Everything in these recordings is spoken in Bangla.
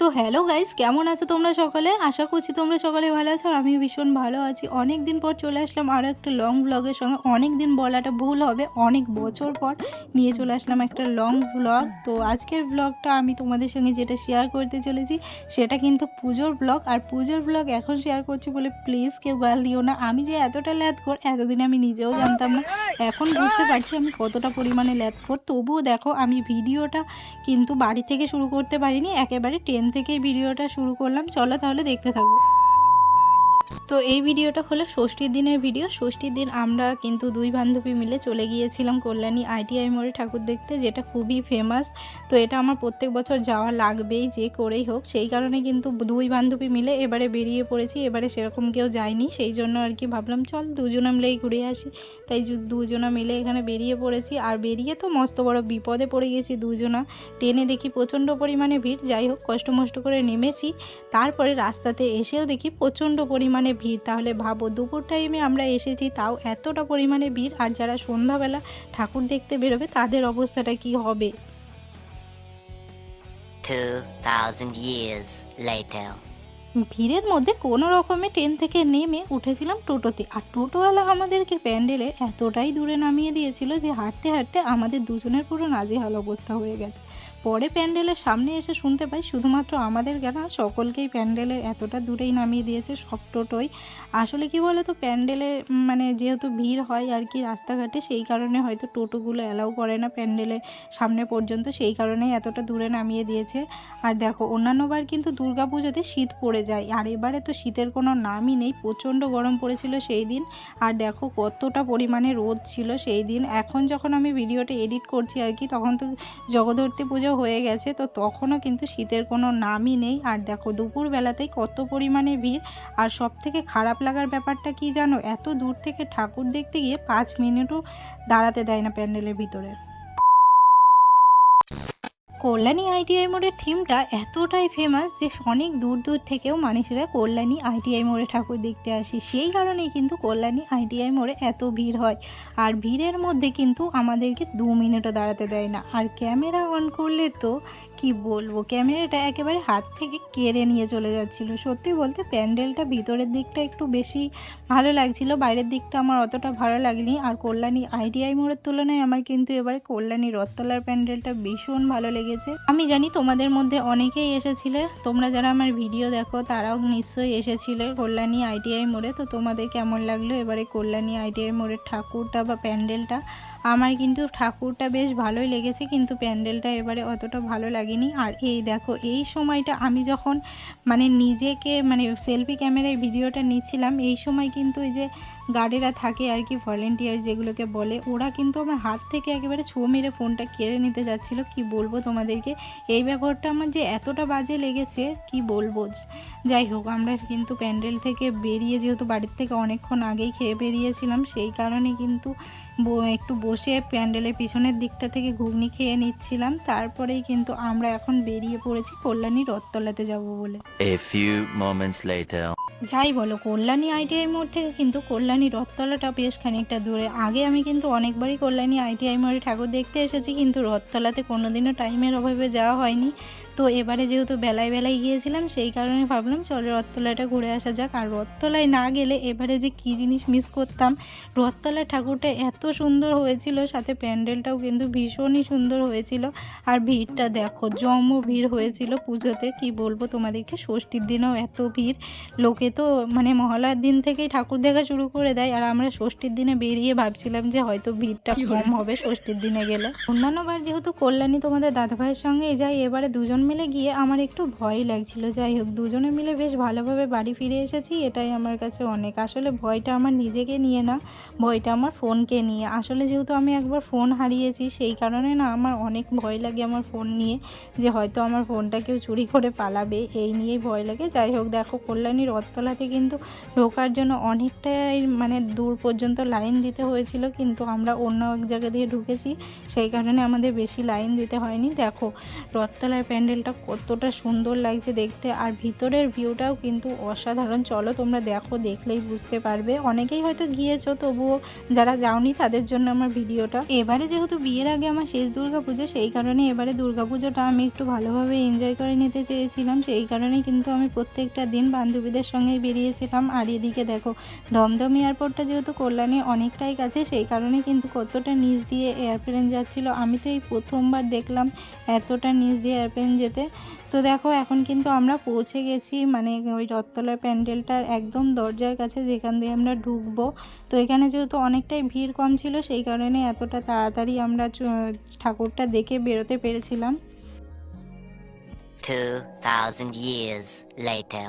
তো হ্যালো গাইস কেমন আছো তোমরা সকালে? আশা করছি তোমরা সকালে ভালো আছো আর আমিও ভীষণ ভালো আছি। অনেক দিন পর চলে আসলাম আরও একটা লং ব্লগের সঙ্গে। অনেক দিন বলাটা ভুল হবে, অনেক বছর পর নিয়ে চলে আসলাম একটা লং ব্লগ তো আজকের ব্লগটা আমি তোমাদের সঙ্গে যেটা শেয়ার করতে চলেছি, সেটা কিন্তু পুজোর ব্লগ আর পুজোর ব্লগ এখন শেয়ার করছি বলে প্লিজ কেউ গাল দিও না। আমি যে এতটা ল্যাদ কর এতদিন আমি নিজেও জানতাম না। এখন বুঝতে পারছি আমি কতটা পরিমাণে ল্যাদ কর তবুও দেখো, আমি ভিডিওটা কিন্তু বাড়ি থেকে শুরু করতে পারিনি, একেবারে ট্রেন থেকেই ভিডিওটা শুরু করলাম। চলো তাহলে দেখতে থাকব তো এই ভিডিওটা হলো ষষ্ঠীর দিনের ভিডিও। ষষ্ঠীর দিন আমরা কিন্তু দুই বান্ধবী মিলে চলে গিয়েছিলাম কল্যাণী আইটিআই মোড়ে ঠাকুর দেখতে, যেটা খুবই ফেমাস তো এটা আমার প্রত্যেক বছর যাওয়া লাগবেই, যে করেই হোক। সেই কারণে কিন্তু দুই বান্ধবী মিলে এবারে বেরিয়ে পড়েছি, এবারে সেরকম কেউ যায়নি। সেই জন্য আর কি ভাবলাম, চল দুজনে মিলেই ঘুরে আসি। তাই দুজনা মিলে এখানে বেরিয়ে পড়েছি। আর বেরিয়ে তো মস্ত বড় বিপদে পড়ে গেছি দুজনা। ট্রেনে দেখি প্রচণ্ড পরিমাণে ভিড়, যাই হোক কষ্ট মষ্ট করে নেমেছি। তারপরে রাস্তাতে এসেও দেখি প্রচণ্ড পরিমাণে ভিড়। তাহলে ভাবো দুপুর টাইমে আমরা এসেছি তাও এতটা পরিমাণে ভিড়। আর যারা সন্ধ্যাবেলা ঠাকুর দেখতে বেরোবে তাদের অবস্থাটা কি হবে? 2,000 years later. ভিড়ের মধ্যে কোনো রকমে ট্রেন থেকে নেমে উঠেছিলাম টোটোতে। আর টোটোওয়ালা আমাদেরকে প্যান্ডেলে এতটাই দূরে নামিয়ে দিয়েছিল যে হাঁটতে হাঁটতে আমাদের দুজনের পুরো নাজেহাল অবস্থা হয়ে গেছে। পরে প্যান্ডেলের সামনে এসে শুনতে পাই শুধুমাত্র আমাদের না সকলকেই প্যান্ডেলের এতটা দূরেই নামিয়ে দিয়েছে সব টোটোই। আসলে কি বলো তো প্যান্ডেলের উম, মানে যেহেতু ভিড় হয় আর কি রাস্তাঘাটে সেই কারণে হয়তো টোটোগুলো অ্যালাউ করে না প্যান্ডেলের সামনে পর্যন্ত সেই কারণেই এতটা দূরে নামিয়ে দিয়েছে। আর দেখো অন্যান্যবার কিন্তু দুর্গাপুজোতে শীত পড়ে যায়। আর এবারে তো শীতের কোনো নামই নেই, প্রচণ্ড গরম পড়েছিল সেই দিন। আর দেখো কতটা পরিমাণে রোদ ছিল সেই দিন। এখন যখন আমি ভিডিওটা এডিট করছি আর কি, তখন তো জগদ্ধর্তী পুজো হয়ে গেছে, তো তখনও কিন্তু শীতের কোনো নামই নেই। আর দেখো দুপুরবেলাতেই কত পরিমাণে ভিড়। আর সব থেকে খারাপ লাগার ব্যাপারটা কি জানো? এত দূর থেকে ঠাকুর দেখতে গিয়ে পাঁচ মিনিটও দাঁড়াতে দেয় না প্যান্ডেলের ভিতরে। কল্যাণী আইটিআই মোড়ের থিমটা এতটাই ফেমাস যে অনেক দূর দূর থেকেও মানুষেরা কল্যাণী আইটিআই মোড়ে ঠাকুর দেখতে আসে। সেই কারণেই কিন্তু কল্যাণী আইটিআই মোড়ে এত ভিড় হয়। আর ভিড়ের মধ্যে কিন্তু আমাদেরকে দু মিনিটও দাঁড়াতে দেয় না। আর ক্যামেরা অন করলে তো কি বলব? ক্যামেরাটা একেবারে হাত থেকে কেড়ে নিয়ে চলে যাচ্ছিল। সত্যি বলতে প্যান্ডেলটা ভিতরের দিকটা একটু বেশি ভালো লাগছিল, বাইরের দিকটা আমার অতটা ভালো লাগেনি। আর কল্যাণী আইটিআই মোড়ের তুলনায় আমার কিন্তু এবারে কল্যাণী রথতলার প্যান্ডেলটা ভীষণ ভালো লেগেছে। আমি জানি তোমাদের মধ্যে অনেকেই এসেছিলে, তোমরা যারা আমার ভিডিও দেখো তারাও নিশ্চয়ই এসেছিলে কল্যাণী আইটিআই মোড়ে। তো তোমাদের কেমন লাগল এবারে কল্যাণী আইটিআই মোড়ের ঠাকুরটা বা প্যান্ডেলটা? আমার কিন্তু ঠাকুরটা বেশ ভালোই লেগেছে, কিন্তু প্যান্ডেলটা এবারে অতটা ভালো লাগেনি। আর এই দেখো, এই সময়টা আমি যখন মানে নিজেকে মানে সেলফি ক্যামেরায় ভিডিওটা নিচ্ছিলাম, এই সময় কিন্তু এই যে গার্ডেরা থাকে আর কি ভলেন্টিয়ার যেগুলোকে বলে, ওরা কিন্তু আমার হাত থেকে একেবারে ছো মেরে ফোনটা কেড়ে নিতে যাচ্ছিল। কি বলব তোমাদেরকে? এই ব্যাপারটা আমার যে এতটা বাজে লেগেছে, কি বলব? যাই হোক, আমরা কিন্তু প্যান্ডেল থেকে বেরিয়ে যেহেতু বাড়ির থেকে অনেকক্ষণ আগেই খেয়ে বেরিয়েছিলাম, সেই কারণে কিন্তু একটু বসে প্যান্ডেলের পিছনের দিকটা থেকে ঘুগনি খেয়ে নিচ্ছিলাম তারপরেই কিন্তু আমরা এখন বেরিয়ে পড়েছি কল্যাণী রথতলাতে যাব বলে A few moments later. যাই বলো, কল্যাণী আইটিআই মোড় থেকে কিন্তু কল্যাণী রথতলাটা বেশ খানিকটা দূরে। আগে আমি কিন্তু অনেকবারই কল্যাণী আইটিআই মোড়ে ঠাকুর দেখতে এসেছি, কিন্তু রথতলাতে কোনোদিনও টাইমের অভাবে যাওয়া হয়নি। তো এবারে যেহেতু বেলায় বেলায় গিয়েছিলাম, সেই কারণে ভাবলাম চলো রথতলাটা ঘুরে আসা যাক। আর রথতলায় না গেলে এবারে যে কী জিনিস মিস করতাম, রথতলার ঠাকুরটা এত সুন্দর হয়েছিল, সাথে প্যান্ডেলটাও কিন্তু ভীষণই সুন্দর হয়েছিল। আর ভিড়টা দেখো জম ভিড় হয়েছিল পুজোতে, কি বলব তোমাদেরকে, ষষ্ঠীর দিনেও এত ভিড়। লোকে তো মানে মহলার দিন থেকেই ঠাকুর দেখা শুরু করে দেয়। আর আমরা ষষ্ঠীর দিনে বেরিয়ে ভাবছিলাম যে হয়তো ভিড়টা কম হবে ষষ্ঠীর দিনে গেলে। অন্যান্যবার যেহেতু কল্যাণী তোমাদের দাদাভাইয়ের সঙ্গে যাই এবারে দুজন মিলে গিয়ে আমার একটু ভয় লাগছিল। যাই হোক দুজনে মিলে বেশ ভালোভাবে বাড়ি ফিরে এসেছি এটাই আমার কাছে অনেক। আসলে ভয়টা আমার নিজেকে নিয়ে না ভয়টা আমার ফোনকে নিয়ে। আসলে যেহেতু আমি একবার ফোন হারিয়েছি সেই কারণে না আমার অনেক ভয় লাগে আমার ফোন নিয়ে যে হয়তো আমার ফোনটা কেউ চুরি করে পালাবে এই নিয়েই ভয় লাগে। যাই হোক দেখো কল্যাণীর কল্যাণী রথতলাতে কিন্তু ঢোকার জন্য অনেকটাই মানে দূর পর্যন্ত লাইন দিতে হয়েছিল, কিন্তু আমরা অন্য এক জায়গা দিয়ে ঢুকেছি, সেই কারণে আমাদের বেশি লাইন দিতে হয়নি। দেখো, রথতলার প্যান্ডেলটা কতটা সুন্দর লাগছে দেখতে, আর ভিতরের ভিউটাও কিন্তু অসাধারণ। চলো তোমরা দেখো, দেখলেই বুঝতে পারবে। অনেকেই হয়তো গিয়েছো, তবুও যারা যাওনি তাদের জন্য আমার ভিডিওটা। এবারে যেহেতু বিয়ের আগে আমার শেষ দুর্গাপুজো, সেই কারণে এবারে দুর্গাপুজোটা আমি একটু ভালোভাবে এনজয় করে নিতে চেয়েছিলাম। সেই কারণে কিন্তু আমি প্রত্যেকটা দিন বান্ধবীদের সঙ্গেই বেরিয়েছিলাম। আর এদিকে দেখো দমদম এয়ারপোর্টটা যেহেতু কল্যাণী অনেকটাই কাছে সেই কারণে কিন্তু কতটা নিচ দিয়ে এয়ারপ্লেন যাচ্ছিল। আমি তো এই প্রথমবার দেখলাম এতটা নিচ দিয়ে এয়ারপ্লেন যেতে। তো দেখো এখন কিন্তু আমরা পৌঁছে গেছি মানে ওই রথতলার প্যান্ডেলটার একদম দরজার কাছে যেখান দিয়ে আমরা ঢুকবো। তো এখানে যেহেতু অনেকটাই ভিড় কম ছিল সেই কারণে এতটা তাড়াতাড়ি আমরা ঠাকুরটা দেখে বেরোতে পেরেছিলাম। 2,000 years later.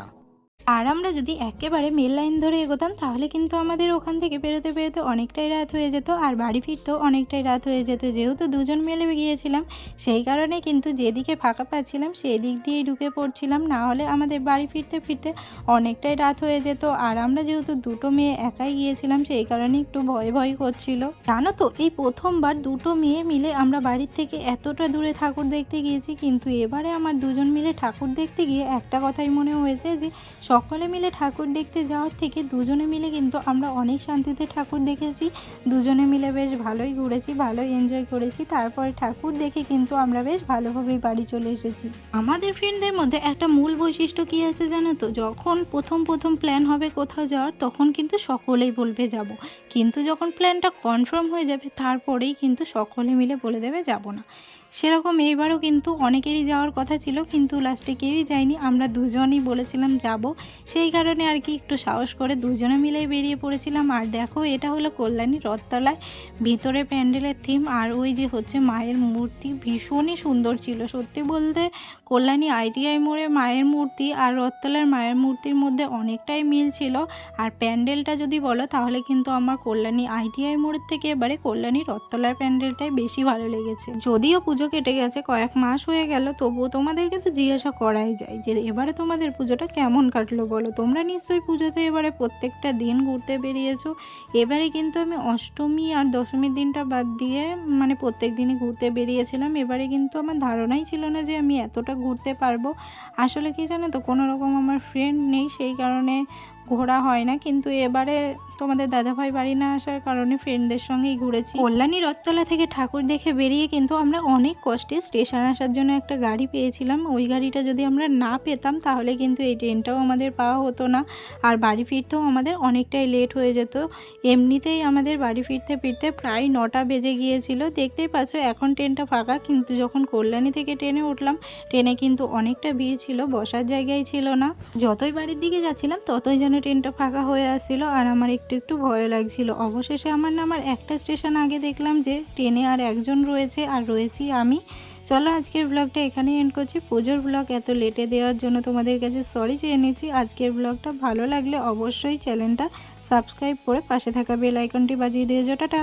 আর আমরা যদি একেবারে মেল লাইন ধরে এগোতাম, তাহলে কিন্তু আমাদের ওখান থেকে বেরোতে বেরোতে অনেকটাই রাত হয়ে যেত আর বাড়ি ফিরতেও অনেকটাই রাত হয়ে যেত। যেহেতু দুজন মেলে গিয়েছিলাম, সেই কারণে কিন্তু যেদিকে ফাঁকা পাচ্ছিলাম সেই দিক দিয়েই ঢুকে পড়ছিলাম। না হলে আমাদের বাড়ি ফিরতে ফিরতে অনেকটাই রাত হয়ে যেত। আর আমরা যেহেতু দুটো মেয়ে একাই গিয়েছিলাম, সেই কারণে একটু ভয় ভয় করছিল। জানো তো, এই প্রথমবার দুটো মেয়ে মিলে আমরা বাড়ির থেকে এতটা দূরে ঠাকুর দেখতে গিয়েছি, কিন্তু এবারে আমার দুজন মিলে ঠাকুর দেখতে গিয়ে একটা কথাই মনে হয়েছে যে সকলে মিলে ঠাকুর দেখতে যাওয়ার থেকে দুজনে মিলে কিন্তু আমরা অনেক শান্তিতে ঠাকুর দেখেছি। দুজনে মিলে বেশ ভালোই ঘুরেছি, ভালোই এনজয় করেছি। তারপরে ঠাকুর দেখে কিন্তু আমরা বেশ ভালোভাবেই বাড়ি চলে এসেছি। আমাদের ফ্রেন্ডদের মধ্যে একটা মূল বৈশিষ্ট্য কী আছে জানো তো? যখন প্রথম প্রথম প্ল্যান হবে কোথাও যাওয়ার, তখন কিন্তু সকলেই বলবে যাব। কিন্তু যখন প্ল্যানটা কনফার্ম হয়ে যাবে, তারপরেই কিন্তু সকলে মিলে বলে দেবে যাব না। সেরকম এইবারও কিন্তু অনেকেরই যাওয়ার কথা ছিল, কিন্তু লাস্টে কেউই যায়নি। আমরা দুজনই বলেছিলাম যাব। সেই কারণে আর কি একটু সাহস করে দুজনে মিলেই বেরিয়ে পড়েছিলাম। আর দেখো, এটা হলো কল্যাণী রথতলায়। ভিতরে প্যান্ডেলের থিম আর ওই যে হচ্ছে মায়ের মূর্তি। ভীষণই সুন্দর ছিল। সত্যি বলতে কল্যাণী আইটিআই মোড়ে মায়ের মূর্তি আর রথতলার মায়ের মূর্তির মধ্যে অনেকটাই মিল ছিল। আর প্যান্ডেলটা যদি বলো, তাহলে কিন্তু আমার কল্যাণী আইটিআই মোড়ের থেকে এবারে কল্যাণী রথতলার প্যান্ডেলটাই বেশি ভালো লেগেছে। যদিও পুজো কেটে গেছে, কয়েক মাস হয়ে গেল, তবুও তোমাদেরকে তো জিজ্ঞাসা করাই যায় যে এবারে তোমাদের পুজোটা কেমন কাটলো বলো? তোমরা নিশ্চয়ই পুজোতে এবারে প্রত্যেকটা দিন ঘুরতে বেরিয়েছো। এবারে কিন্তু আমি অষ্টমী আর দশমীর দিনটা বাদ দিয়ে মানে প্রত্যেক দিনই ঘুরতে বেরিয়েছিলাম। এবারে কিন্তু আমার ধারণাই ছিল না যে আমি এতটা ঘুরতে পারব। আসলে কি জানো তো, কোনো রকম আমার ফ্রেন্ড নেই, সেই কারণে ঘোরা হয় না। কিন্তু এবারে তোমাদের দাদাভাই বাড়ি না আসার কারণে ফ্রেন্ডদের সঙ্গেই ঘুরেছি। কল্যাণী রথতলা থেকে ঠাকুর দেখে বেরিয়ে কিন্তু আমরা অনেক কষ্টে স্টেশন আসার জন্য একটা গাড়ি পেয়েছিলাম। ওই গাড়িটা যদি আমরা না পেতাম, তাহলে কিন্তু এই ট্রেনটাও আমাদের পাওয়া হতো না। আর বাড়ি ফিরতেও আমাদের অনেকটাই লেট হয়ে যেত। এমনিতেই আমাদের বাড়ি ফিরতে ফিরতে প্রায় নটা বেজে গিয়েছিল। দেখতেই পাচ্ছ, এখন ট্রেনটা ফাঁকা, কিন্তু যখন কল্যাণী থেকে ট্রেনে উঠলাম ট্রেনে কিন্তু অনেকটা ভিড় ছিল, বসার জায়গায় ছিল না। যতই বাড়ির দিকে যাচ্ছিলাম, ততই যেন ট্রেনটা ফাঁকা হয়ে আসছিল। আর আমার একটু একটু একটু ভয় লাগছিল। অবশেষে আমার না আমার একটা স্টেশন আগে দেখলাম যে ট্রেনে আর একজন রয়েছে আর রয়েছি আমি। চলো আজকের ব্লগটা এখানেই এন্ড করছি। পুজোর ব্লগ এত লেটে দেওয়ার জন্য তোমাদের কাছে সরি চেয়ে নিচ্ছি। আজকের ব্লগটা ভালো লাগলে অবশ্যই চ্যানেলটা সাবস্ক্রাইব করে পাশে থাকা বেল আইকনটি বাজিয়ে দিয়ে টাটা।